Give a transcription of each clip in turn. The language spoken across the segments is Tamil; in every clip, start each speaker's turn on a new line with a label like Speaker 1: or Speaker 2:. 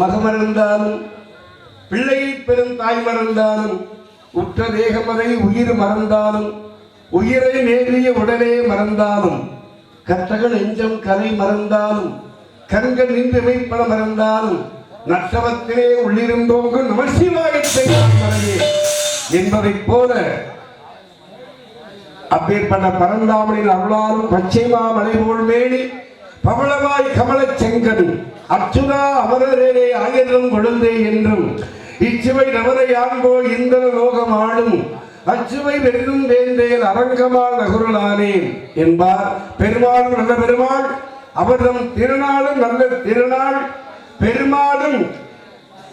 Speaker 1: மகமறந்தாலும் பிள்ளையை பெரும் தாய் மறந்தாலும் உற்ற தேகமதை உயிர் மறந்தாலும் உயிரை நேரிய உடனே மறந்தாலும் கற்றகள் நெஞ்சம் கலை மறந்தாலும் கண்கள் நின்று வைப்பன மறந்தாலும் நற்றவத்திலே உள்ளிருந்தோங்கு நமசிவாயத்தை என்பதை போல அப்பேற்பட்ட பரந்தாமலின் அருளாலும் பச்சைமா மலை போல் மேலே பவளவாய் கமலச் செங்கன் அச்சுதா அமரரே ஆயிரம் கொழுந்தே என்றும். இச்சுவை நவரை ஆண்போ இந்திர லோகம் ஆடும் அச்சுவை வெறும் வேந்தேல் அரங்கமால் நகுரலானேன் என்பார். பெருமாளும் நல்ல பெருமாள் அவர்தம் திருநாளும் நல்ல திருநாள். பெருமாளும்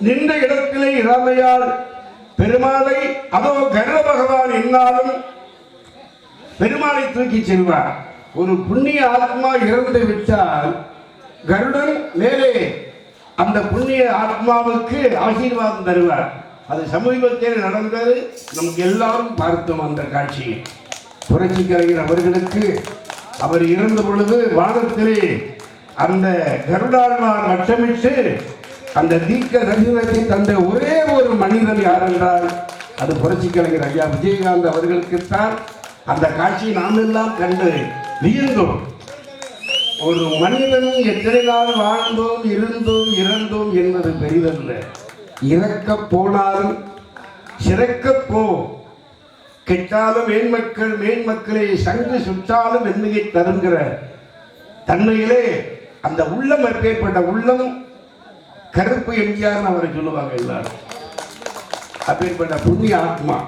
Speaker 1: நின்ற இடத்திலே இராமையால் பெருமாளை அதோ கருட பகவான் என்னாலும் பெருமாளை தூக்கி செல்வார். ஒரு புண்ணிய ஆத்மா இறந்து விட்டால் கருடன் மேலே அந்த புண்ணிய ஆத்மாவுக்கு ஆசீர்வாதம் தருவார். அது சமீபத்தில் நடந்தது. நமக்கு எல்லாரும் பார்த்தோம் அந்த காட்சியை. புரட்சி கலைஞர் அவர்களுக்கு அவர் இறந்த பொழுது வானத்திலே அந்த கருடாழ்வார் வட்டமிட்டு அந்த தீக்க தரிசனத்தை தந்த ஒரே ஒரு மனிதன் யார் என்றால் அது புரட்சி கலைஞர் ஐயா விஜயகாந்த் அவர்களுக்குத்தான். அந்த காட்சியை நாம் எல்லாம் கண்டு வியந்தோம் ஒரு மனிதன் எத்தனை நாள் வாழ்ந்தோம் இருந்தோம் இறந்தோம் என்பது பெரிதல்ல. இறக்க போனாலும் சிறக்க போ. கெட்டாலும் மேன்மக்கள் மேன்மக்களை சங்கு சுற்றாலும் வெண்மையை தருங்கிற தன்மையிலே அந்த உள்ளம் ஏற்பட்ட உள்ளம் கருப்பு எம்ஜிஆர் அவரை சொல்லுவாங்க எல்லாரும். அப்பேற்பட்ட புண்ணிய ஆத்மா.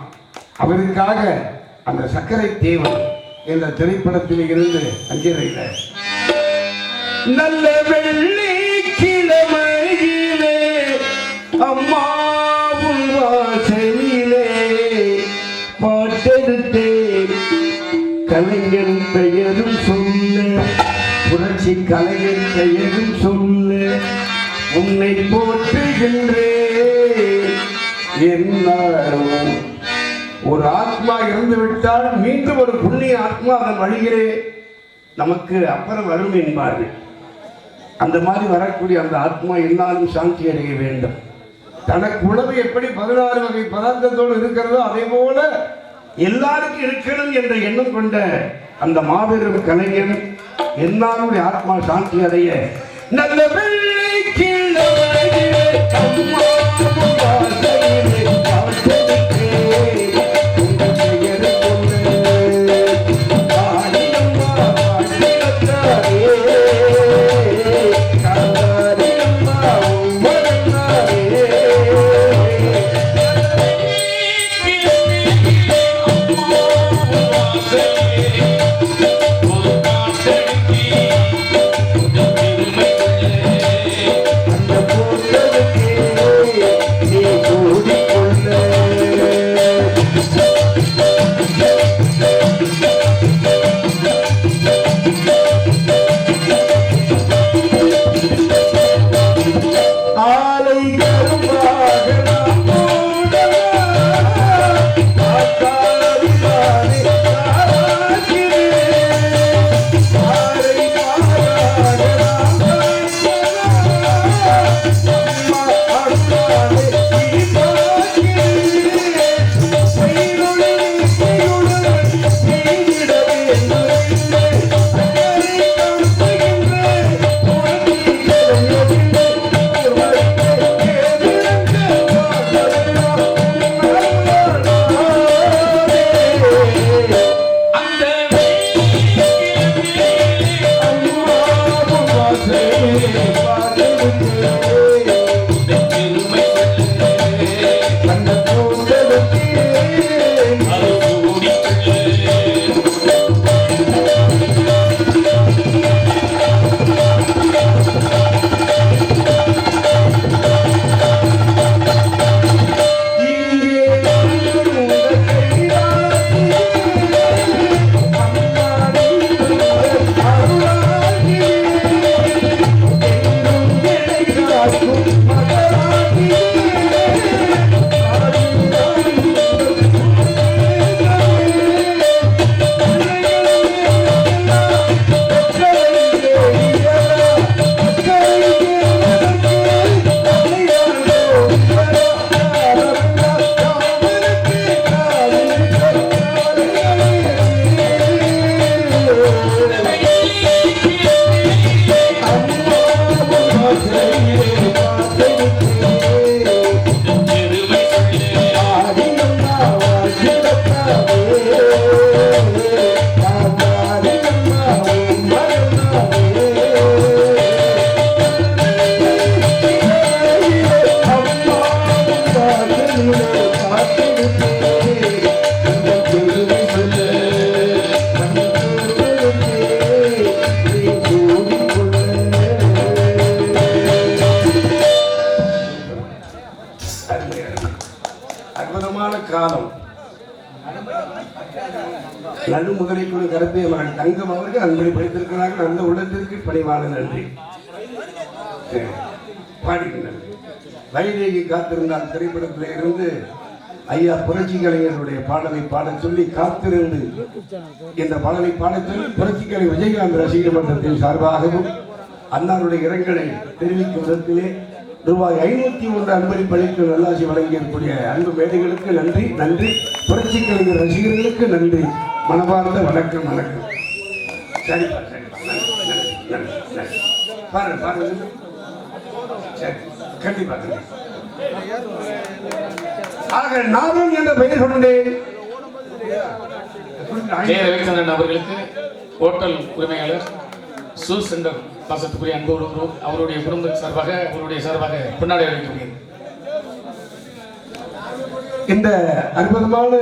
Speaker 1: அவருக்காக அந்த சர்க்கரை தேவன் என்ற திரைப்படத்தில் இருந்து அஞ்சலையில் நல்ல வெள்ளி கிழமையிலே அம்மாவும் வாசலிலே பாட்டெடுத்தேன். கலைஞன் பெயரும் சொல்ல. புரட்சி கலைஞன் பெயரும் சொல்ல. உன்னை போற்றுகின்றேன். என்னாலும் ஆத்மா இறந்து விட்டால் மீண்டும் ஒரு புண்ணிய ஆத்மா அதன் வழியிலே நமக்கு அப்புறம் வரும் என்பார்கள் அந்த மாதிரி வரக்கூடிய அந்த ஆத்மா எல்லாரும் சாந்தி அடைய வேண்டும் தனக்கு உணவு எப்படி பதினாறு வகை பதார்த்தத்தோடு இருக்கிறதோ அதே போல எல்லாருக்கும் இருக்கணும் என்ற எண்ணம் கொண்ட அந்த மாபெரும் கலைஞன் என்னாலும் ஆத்மா சாந்தி அடைய நல்ல வெள்ளை கிழமையிலே आए நன்றி. பாடிக்கு பாடுகின்றனர் வைதேகி காத்திருந்தால் திரைப்படத்தில் இருந்து ஐயா புரட்சி கலைஞருடைய பாடலை பாட சொல்லி காத்திருந்து இந்த பாடலை பாட சொல்லி புரட்சி கலை விஜயகாந்த் ரசிகர் மன்றத்தின் சார்பாகவும் அன்னாருடைய இரங்கலை தெரிவிக்கும் விதத்திலே ரூபாய் ஐநூத்தி ஒன்று அன்பளிப்பளித்து நல்லாசி வழங்கியிருக்கூடிய அன்பு மேடைகளுக்கு நன்றி நன்றி. புரட்சி கலைஞர் ரசிகர்களுக்கு நன்றி. மனமார்ந்த வணக்கம் வணக்கம். சரிப்பா சரிப்பா. நன்றி நன்றி. பாரு பாரு. சரி கண்டிப்பா ஆக நானும் என்ற பெயர்
Speaker 2: ரவிச்சந்திரன் அவர்களுக்கு ஹோட்டல் உரிமையாளர் சூ சென்டர் பாசத்துக்குரிய அன்பு உறவு அவருடைய குடும்ப சார்பாக அவருடைய சார்பாக கொண்டாடி அளிக்கப்படுகிறது
Speaker 1: இந்த அற்புதமான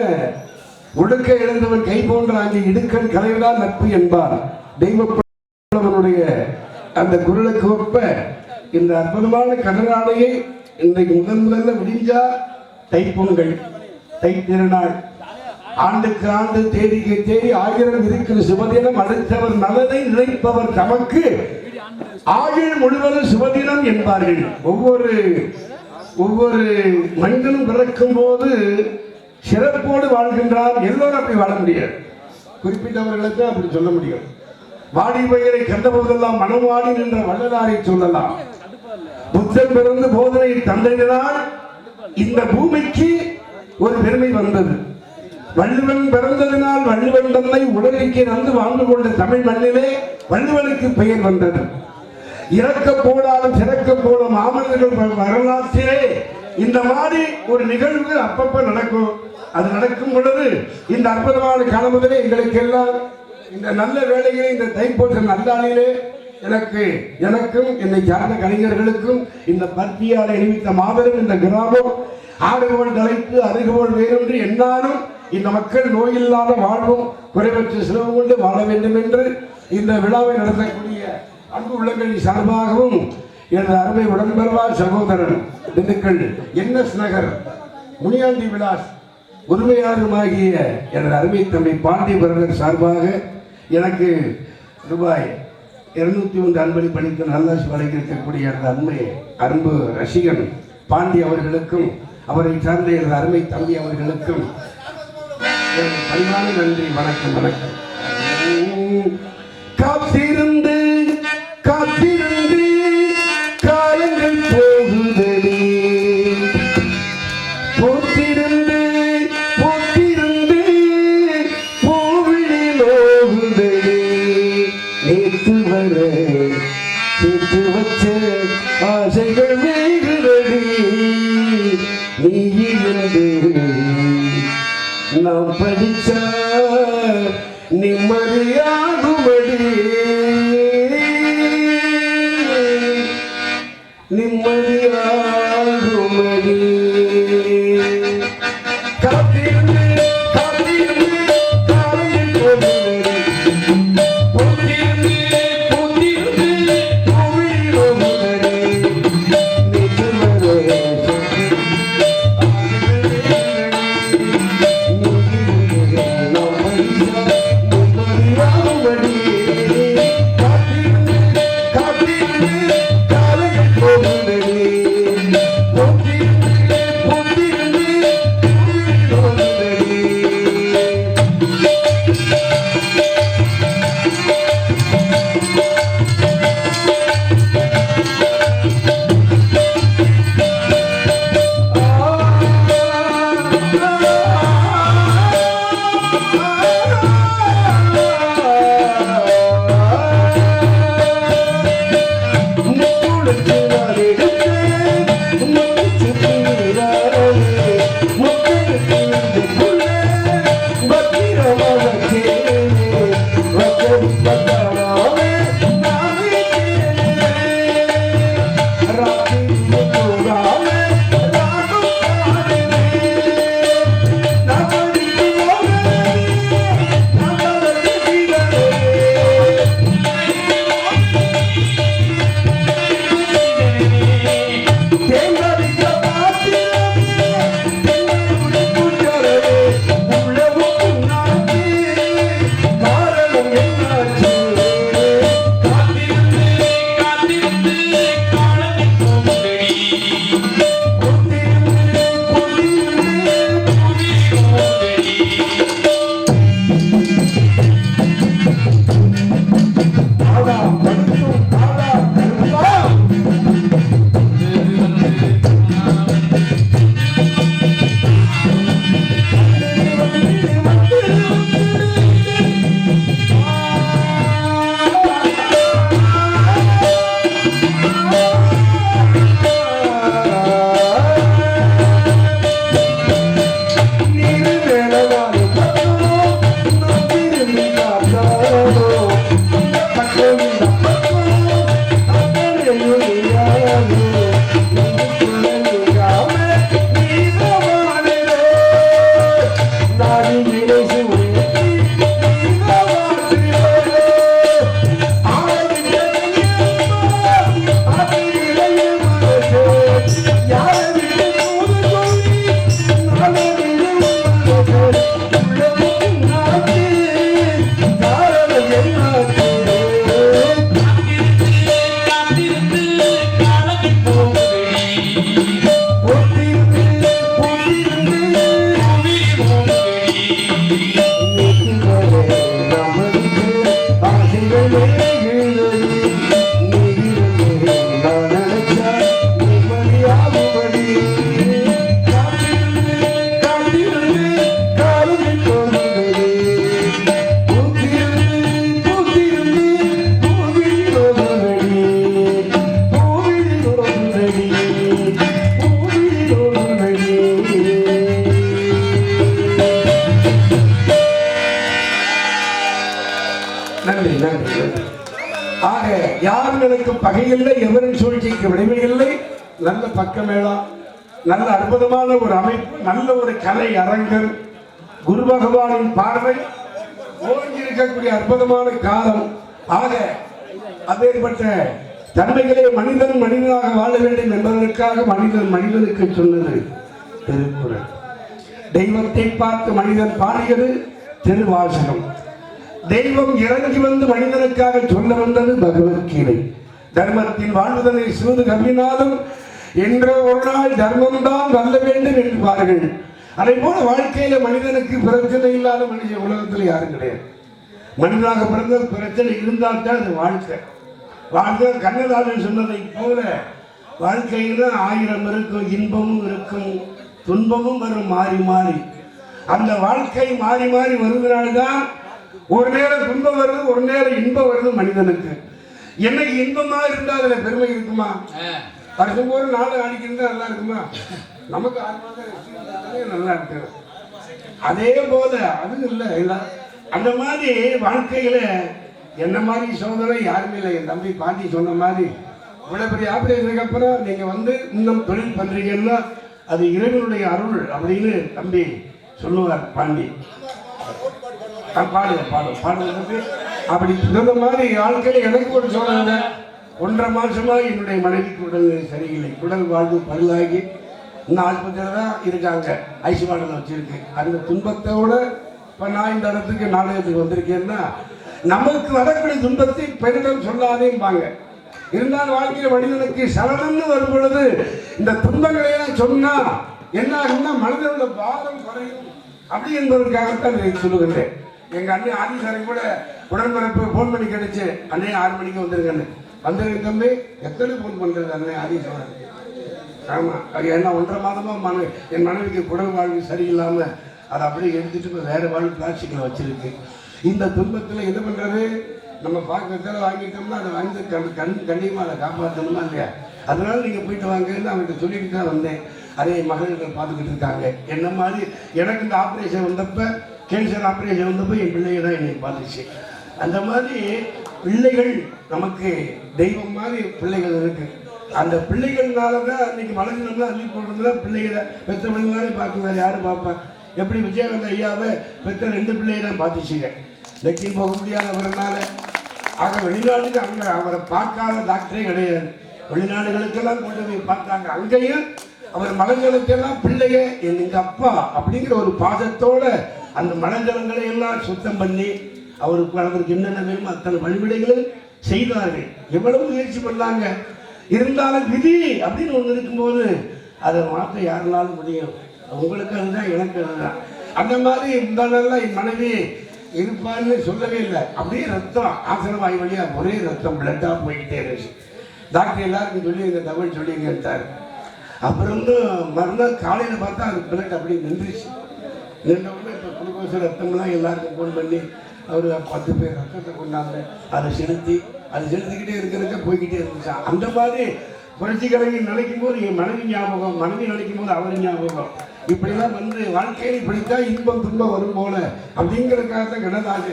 Speaker 1: ஒடுக்க இழந்தவன் கை போன்ற அங்கே இடுக்கன் கலைதான் நட்பு என்பார். தெய்வப்படவனுடைய அந்த குரலுக்கு ஒப்ப இந்த அற்புதமான கடலாடையை இன்றைக்கு முதன் முதல்ல விடிஞ்சா தைப்பொங்கல் தைத்திருநாள். ஆண்டுக்கு ஆண்டு தேதிக்கு தேதி ஆயிரம் இருக்கிற சுபதினம் அடுத்தவர் நலனை நினைப்பவர் தமக்கு. ஆயுள் முழுவதும் சுபதினம் என்பார்கள். ஒவ்வொரு ஒவ்வொரு மனிதனும் பிறக்கும் போது சிறப்போடு வாழ்கின்றார் எல்லோரும் அப்படி வாழ முடியாது. குறிப்பிட்டவர்களுக்கு அப்படி சொல்ல முடியும். வாடி பெயரை கண்டபோதெல்லாம் மனவாடி நின்ற வள்ளலாரை சொல்லலாம். புத்தன் பிறந்து போதனை தந்தையினால் இந்த பூமிக்கு ஒரு பெருமை வந்தது. வள்ளுவன் பிறந்ததினால் வள்ளுவன் தன்னை உலகிற்கு நந்து வாழ்ந்து கொண்ட தமிழ் மண்ணிலே வள்ளுவனுக்கு பெயர் வந்தது. இறக்க போடாலும் சிறக்க போடும் மாமன்னர்கள் வரலாற்றிலே இந்த மாதிரி ஒரு நிகழ்வு அப்பப்ப நடக்கும். அது நடக்கும் பொழுது இந்த அற்புதமான காலம் முதலே எங்களுக்கு எல்லாம் இந்த நல்ல வேலையிலே இந்த தைப்பூச நல்லாளிலே எனக்கு எனக்கும் என்னை சார்ந்த கலைஞர்களுக்கும் இந்த பத்தியாலை நிமித்த மாபெரும் இந்த கிராமம் ஆடுகோள் தலைத்து அருகுகோள் வேறொன்று என்னாலும் இந்த மக்கள் நோயில்லாத வாழ்வும் குறைவற்ற சிரமம் கொண்டு வாழ வேண்டும் என்று இந்த விழாவை நடத்தக்கூடிய அன்பு உள்ளங்களின் சார்பாகவும் எனது அருமை உடன்பெறுவார் சகோதரன் திண்டுக்கல் என்எஸ் நகர் முனியாண்டி விலாஸ் உரிமையாளருமாகிய எனது அருமை தம்பி பாண்டியபரதர் சார்பாக எனக்கு ரூபாய் இருநூத்தி ஒன்று அன்பளி பணித்து நல்லாசி வழங்கியிருக்கக்கூடிய எனது அருமை அன்பு ரசிகன் பாண்டி அவர்களுக்கும் அவரை சார்ந்த எனது அருமை தம்பி அவர்களுக்கும் எனது பணிவான நன்றி வணக்கம் வணக்கம். நேற்று வர சேர்த்து வச்ச ஆசைகள் ஆக யார் எனக்கு பகையில்லை எவரின் சூழ்ச்சிக்கு விளைவையில்லை நல்ல பக்கமேளம் நல்ல அற்புதமான ஒரு அமைப்பு நல்ல ஒரு கலை அரங்கம் குரு பகவானின் பார்வை ஓங்கி இருக்கக்கூடிய அற்புதமான காலம். ஆக அப்பேற்பட்ட தன்மைகளே மனிதன் மனிதனாக வாழ வேண்டும் என்பதற்காக மனிதன் மனிதனுக்கு சொன்னது திருக்குறள். தெய்வத்தை பார்த்து மனிதன் பாடுகிறது திருவாசகம். தெய்வம் இறங்கி வந்து மனிதனுக்காக சொல்ல வந்தது பகவத்கீதை. தர்மத்தின் வாழ்வதனை சிவது கம்மினாலும் என்றோ ஒரு நாள் தர்மம் தான் வல்ல வேண்டும் என்பார்கள். அதே போல வாழ்க்கையில மனிதனுக்கு பிரச்சனை இல்லாத மனித உலகத்தில் யாரும் கிடையாது. மனிதனாக பிறந்த பிரச்சனை இருந்தால் தான் அது வாழ்க்கை. வாழ்க்கை கண்ணதாசன் சொன்னதை போல வாழ்க்கையில ஆயிரம் இருக்கும் இன்பமும் இருக்கும் துன்பமும் வரும் மாறி மாறி. அந்த வாழ்க்கை மாறி மாறி வருவதனால்தான் ஒரு நேரம் துன்பம் வருது ஒரு நேரம் இன்பம் வருது மனிதனுக்கு. என்னைக்கு இன்பமா இருந்தா அதுல பெருமை இருக்குமா? வருஷம் ஒரு நாலு நாளைக்கு இருந்தா நல்லா இருக்குமா? நமக்கு ஆறு மாதம் நல்லா இருக்கு. அதே போல அது இல்லை இல்ல. அந்த மாதிரி வாழ்க்கையில என்ன மாதிரி சோதனை? யாருமே இல்லை. என் தம்பி பாண்டி சொன்ன மாதிரி இவ்வளவு பெரிய ஆபரேஷனுக்கு அப்புறம் நீங்க வந்து இன்னும் தொழில் பண்றீங்கன்னா அது இறைவனுடைய அருள் அப்படின்னு தம்பி சொல்லுவார் பாண்டி. பாடுங்க பாடு. பாடுங்க அப்படி இந்த மாதிரி ஆட்களை எனக்கு ஒரு சோதனை ஒன்றரை மாசமா என்னுடைய மனைவிக்கு உடல் சரியில்லை. குடல் வாழ்வு பருளாகி இன்னும் ஆஸ்பத்திரியில் தான் இருக்காங்க. ஐசிவாடில் வச்சுருக்கு அந்த துன்பத்தோட இப்போ நான் இந்த இடத்துக்கு நாடகத்துக்கு வந்திருக்கேன்னா நமக்கு வரக்கூடிய துன்பத்தை பெரிடம் சொல்லாதேம்பாங்க. இருந்தாலும் வாழ்க்கையில் மனிதனுக்கு சரணம்னு வரும் பொழுது இந்த துன்பங்களை எல்லாம் என்ன ஆகும்னா மனிதனோட பாரம் குறையும். அப்படி என்பதற்காகத்தான் சொல்லுகின்றேன். எங்க அண்ணன் ஆதிசாரன் கூட உடன்பிறப்பு ஃபோன் பண்ணி கிடைச்சு அண்ணே ஆறு மணிக்கு வந்துருங்க வந்துருங்க தம்பி எத்தனை ஃபோன் பண்றது அண்ணன் ஆதிசாரன் ஆமா அது என்ன ஒன்றரை மாதமா மன என் மனைவிக்கு குடல் வாழ்வு சரியில்லாம அதை அப்படியே எடுத்துட்டு இப்ப வேற வாழ்வு பிளாஸ்டிக்ல வச்சிருக்கு. இந்த துன்பத்துல என்ன பண்றது? நம்ம பார்க்கறதால வாங்கிட்டோம்னா அதை வாங்கி கண் கண் கண்ணியமா அதை காப்பாற்றணுமா இல்லையா? அதனால நீங்க போயிட்டு வாங்கன்னு அவங்ககிட்ட சொல்லிட்டு தான் வந்தேன். அதே மகளிர்கள் பார்த்துக்கிட்டு இருக்காங்க. என்ன மாதிரி எனக்கு இந்த ஆப்ரேஷன் வந்தப்ப கேன்சர் ஆப்ரேஷன் வந்தப்ப என் பிள்ளைங்க தான் என்னை பார்த்துச்சு. அந்த மாதிரி பிள்ளைகள் நமக்கு தெய்வம் மாதிரி பிள்ளைகள் இருக்குது அந்த பிள்ளைகள்னால தான் இன்னைக்கு வளர்ந்தோம்னா அள்ளி போடுறதுல பிள்ளைகளை பெற்ற பிள்ளைங்களே பார்க்க வேறு யாரும் பார்ப்பா? எப்படி விஜயகாந்த் ஐயாவை பெற்ற ரெண்டு பிள்ளையை தான் பார்த்துச்சுங்க. லக்கி போக முடியாதவரனால. ஆக வெளிநாட்டுக்கு அங்கே அவரை பார்க்காத டாக்டரே கிடையாது. வெளிநாடுகளுக்கெல்லாம் கொண்டு போய் பார்த்தாங்க. அங்கேயும் அவர் மகன்களுக்கெல்லாம் பிள்ளைய என் அப்பா அப்படிங்கிற ஒரு பாதத்தோட அந்த மனஞ்சலங்களை எல்லாம் சுத்தம் பண்ணி அவருக்கு அவருக்கு என்னென்ன வேணுமோ அத்தனை வழிமுறைகளும் செய்தார்கள். எவ்வளவு முயற்சி பண்ணாங்க? இருந்தாலும் விதி அப்படின்னு ஒன்று இருக்கும்போது அதை மாற்ற யாருனாலும் முடியும். உங்களுக்கு அதுதான் எனக்கு அதுதான். அந்த மாதிரி இந்த நாளில் என் மனைவி இருப்பான்னு சொல்லவே இல்லை. அப்படியே ரத்தம் ஆசனவாய் வழியாக ஒரே ரத்தம் பிளட்டாக போய்கிட்டே இருந்துச்சு. டாக்டர் எல்லாருக்கும் சொல்லி இந்த தகவல் எடுத்தார் அப்புறம் வந்து மறுநாள் காலையில் பார்த்தா அது பிளட் அப்படியே நின்றுச்சு. நின்ற உடனே இப்போ ரத்தம்லாம் எல்லாருக்கும் ஃபோன் பண்ணி அவர் பத்து பேர் ரத்தத்தை கொண்டாங்க அதை செலுத்தி அதை செலுத்திக்கிட்டே இருக்கிறதுக்க போய்கிட்டே இருந்துச்சு. அந்த மாதிரி புரட்சி கலைஞர் நினைக்கும் போது என் மனைவி ஞாபகம் மனைவி நினைக்கும் போது அவர் ஞாபகம். இப்படிலாம் வந்து வாழ்க்கையில் இப்படித்தான் இன்பம் துன்பம் வரும் போல அப்படிங்கிறதுக்காக தான் கிடந்தாங்க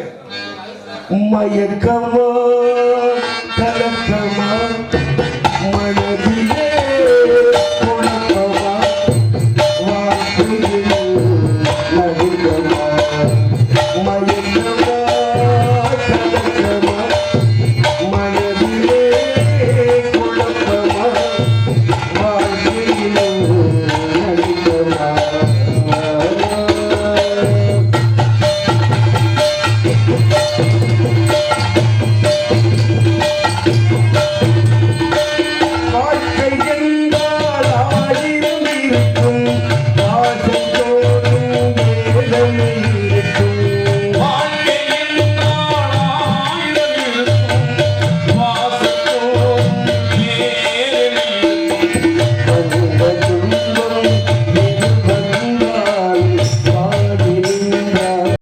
Speaker 1: மயக்கமா கலக்கமா